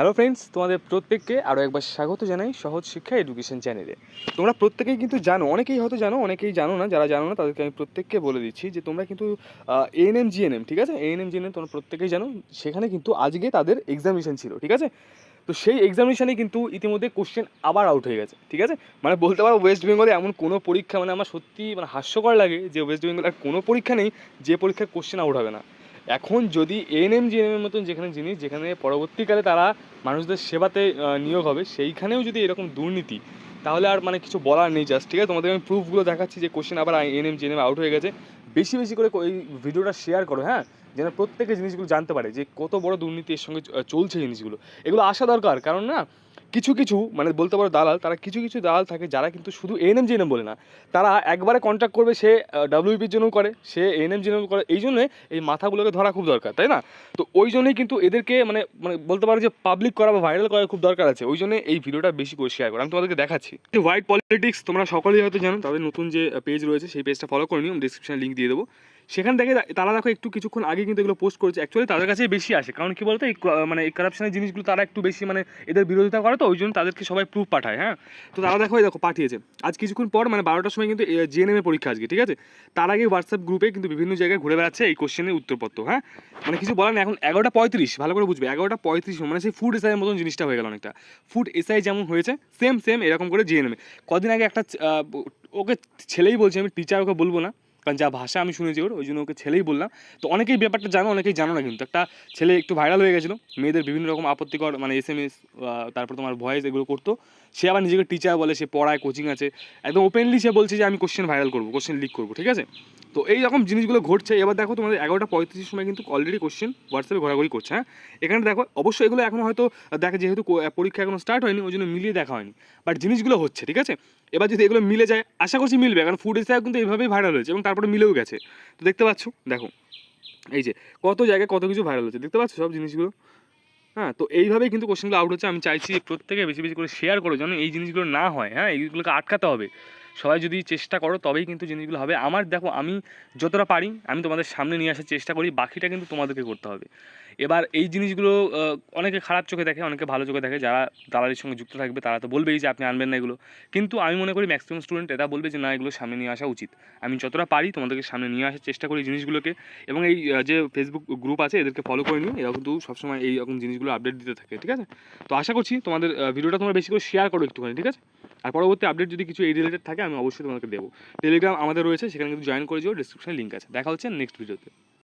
Hello friends তোমাদের প্রত্যেককে আরও একবার স্বাগত জানাই সহজ শিক্ষা এডুকেশন চ্যানেলে তোমরা প্রত্যেকেই কিন্তু জানো, অনেকেই হয়তো জানো, অনেকেই জানো না, যারা জানো না, তাদেরকে আমি প্রত্যেককে বলে দিচ্ছি যে তোমরা কিন্তু এএনএম জিএনএম ঠিক আছে? এএনএম জিএনএম তোমরা প্রত্যেকেই জানো, সেখানে কিন্তু আজকে তাদের এক্সামিনেশন ছিল, ঠিক আছে? তো সেই এক্সামিনেশনে কিন্তু ইতিমধ্যে কোশ্চেন আবার আউট হয়ে গেছে, ঠিক আছে? মানে বলতে পারো ওয়েস্ট বেঙ্গলে এমন কোনো পরীক্ষা মানে আমার সত্যি মানে হাস্যকর লাগে যে ওয়েস্ট বেঙ্গলের কোনো পরীক্ষা নেই যে পরীক্ষায় কোশ্চেন আউট হবে না। এখন যদি এএনএম জিএনএমের মতন যেখানে জিনিস, যেখানে পরবর্তীকালে তারা মানুষদের সেবাতে নিয়োগ হবে, সেইখানেও যদি এরকম দুর্নীতি, তাহলে আর মানে কিছু বলার নেই জাস্ট ঠিক আছে? তোমাদের আমি প্রুফগুলো দেখাচ্ছি যে কোশ্চেন আবার এএনএম জিএনএম আউট হয়ে গেছে। বেশি বেশি করে এই ভিডিওটা শেয়ার করো হ্যাঁ? যেন প্রত্যেকে জিনিসগুলো জানতে পারে যে কত বড় দুর্নীতি এর সঙ্গে চলছে জিনিসগুলো। এগুলো আসা দরকার, কারণ না কিছু কিছু মানে বলতে পারো দালাল, তারা কিছু কিছু দালাল থাকে যারা কিন্তু শুধু এএনএম জিএনএম বলে না। তারা একবারে কন্ট্যাক্ট করবে সে ডাব্লিউপির জন্য করে, সে এএনএম জিএনএম করে। এই জন্যে এই মাথাগুলোকে ধরা খুব দরকার, তাই না? তো ওই জন্যই কিন্তু এদেরকে মানে মানে বলতে পারো যে পাবলিক করা বা ভাইরাল করা খুব দরকার আছে। ওই জন্য এই ভিডিওটা বেশি করে শেয়ার করা। আমি তোমাদেরকে দেখাচ্ছি। হোয়াইট পলিটিক্স তোমরা সকলেই হয়তো জানো তাদের নতুন যে পেজ রয়েছে, সেই পেজটা ফলো করে নিও। ডিসক্রিপশনে লিঙ্ক দিয়ে দেবো। সেখান থেকে তারা দেখো একটু কিছুক্ষণ আগে কিন্তু এগুলো পোস্ট করেছে। অ্যাকচুয়ালি তাদের কাছেই বেশি আসে। কারণ কি বলতো, এই মানে এই কারাপশনের জিনিসগুলো তারা একটু বেশি মানে এদের বিরোধিতা করে তো, ওই জন্য তাদেরকে সবাই প্রুফ পাঠায় হ্যাঁ? তো তারা দেখো দেখো, পাঠিয়েছে। আজ কিছুক্ষণ পর মানে বারোটার সময় কিন্তু জিএনএম এর পরীক্ষা আজকে, ঠিক আছে? তার আগে হোয়াটসঅ্যাপ গ্রুপে কিন্তু বিভিন্ন জায়গায় ঘুরে বেড়াচ্ছে এই কোশ্চেনের উত্তরপত্র হ্যাঁ? মানে কিছু বলার এখন এগারোটা পঁয়ত্রিশ, ভালো করে বুঝবে, এগারোটা পঁয়ত্রিশ মানে সেই ফুড এসআইয়ের মতন জিনিসটা হয়ে গেল অনেকটা। ফুড এসআই যেমন হয়েছে সেম সেম এরকম করে জিএনএম কদিন আগে একটা ওকে ছেলেই বলছে, আমি টিচার ওকে বলব না। কারণ যা ভাষা আমি শুনেছি ওর, ওই জন্য ওকে ছেলেই বললাম। তো অনেকেই ব্যাপারটা জানো, অনেকেই জানো না কিন্তু। একটা ছেলে একটু ভাইরাল হয়ে গেছিল, মেয়েদের বিভিন্ন রকম আপত্তিকর মানে এস এম এস তারপর তোমার ভয়েস এগুলো করতো। সে আবার নিজেকে টিচার বলে, সে পড়ায় কোচিং আছে। একদম ওপেনলি সে বলছে যে, আমি কোশ্চেন ভাইরাল করব কোশ্চেন লিক করব ঠিক আছে? তো এই রকম জিনিসগুলো ঘটছে। এবার দেখো তোমাদের এগারোটা পঁয়ত্রিশের সময় কিন্তু অলরেডি কোশ্চেন হোয়াটসঅ্যাপে ঘোরাঘুরি করছে হ্যাঁ? এখানে দেখো, অবশ্যই এগুলো এখনও হয়তো দেখে যেহেতু পরীক্ষা এখনও স্টার্ট হয়নি, ওই জন্য মিলিয়ে দেখা হয়নি। বাট জিনিসগুলো হচ্ছে, ঠিক আছে? এবার যদি এগুলো মিলে যায়, আশা করছি মিলবে, কারণ ফুড এসে কিন্তু এইভাবেই ভাইরাল হয়েছে এবং তারপরে মিলেও গেছে। তো দেখতে পাচ্ছ, দেখো, এই যে কত জায়গায় কত কিছু ভাইরাল হচ্ছে, দেখতে পাচ্ছ সব জিনিসগুলো? হ্যাঁ তো এইভাবেই কিন্তু কোশ্চেনগুলো আউট হচ্ছে। আমি চাইছি প্রত্যেকে বেশি বেশি করে শেয়ার করো, যেন এই জিনিসগুলো না হয় হ্যাঁ এইগুলোকে আটকাতে হবে। সবাই যদি চেষ্টা করো, তবেই কিন্তু জিনিসগুলো হবে। আমার দেখো, আমি যতটা পারি, আমি তোমাদের সামনে নিয়ে আসার চেষ্টা করি, বাকিটা কিন্তু তোমাদেরকে করতে হবে। এবার এই জিনিসগুলো অনেকে খারাপ চোখে দেখে, অনেকে ভালো চোখে দেখে, যারা দালালির সঙ্গে যুক্ত থাকবে, তারা তো বলবেই যে আপনি আনবেন না এগুলো। কিন্তু আমি মনে করি ম্যাক্সিমাম স্টুডেন্ট এটা বলবে যে, না, এগুলো সামনে নিয়ে আসা উচিত। আমি যতটা পারি তোমাদেরকে সামনে নিয়ে আসার চেষ্টা করি জিনিসগুলোকে। এবং এই যে ফেসবুক গ্রুপ আছে, এদেরকে ফলো করে নিই এরা কিন্তু সবসময় এই রকম জিনিসগুলো আপডেট দিতে থাকে, ঠিক আছে? তো আশা করছি তোমাদের ভিডিওটা তোমরা বেশি করে শেয়ার করো একটুখানি, ঠিক আছে? আর পরবর্তী আপডেট যদি কিছু এই রিলেটেড থাকে, আমি অবশ্যই তোমাকে দেবো। টেলিগ্রাম আমাদের রয়েছে, সেখানে কিন্তু জয়েন করে যেও ডিসক্রিপশনে লিঙ্ক আছে। দেখা হচ্ছে নেক্সট ভিডিওতে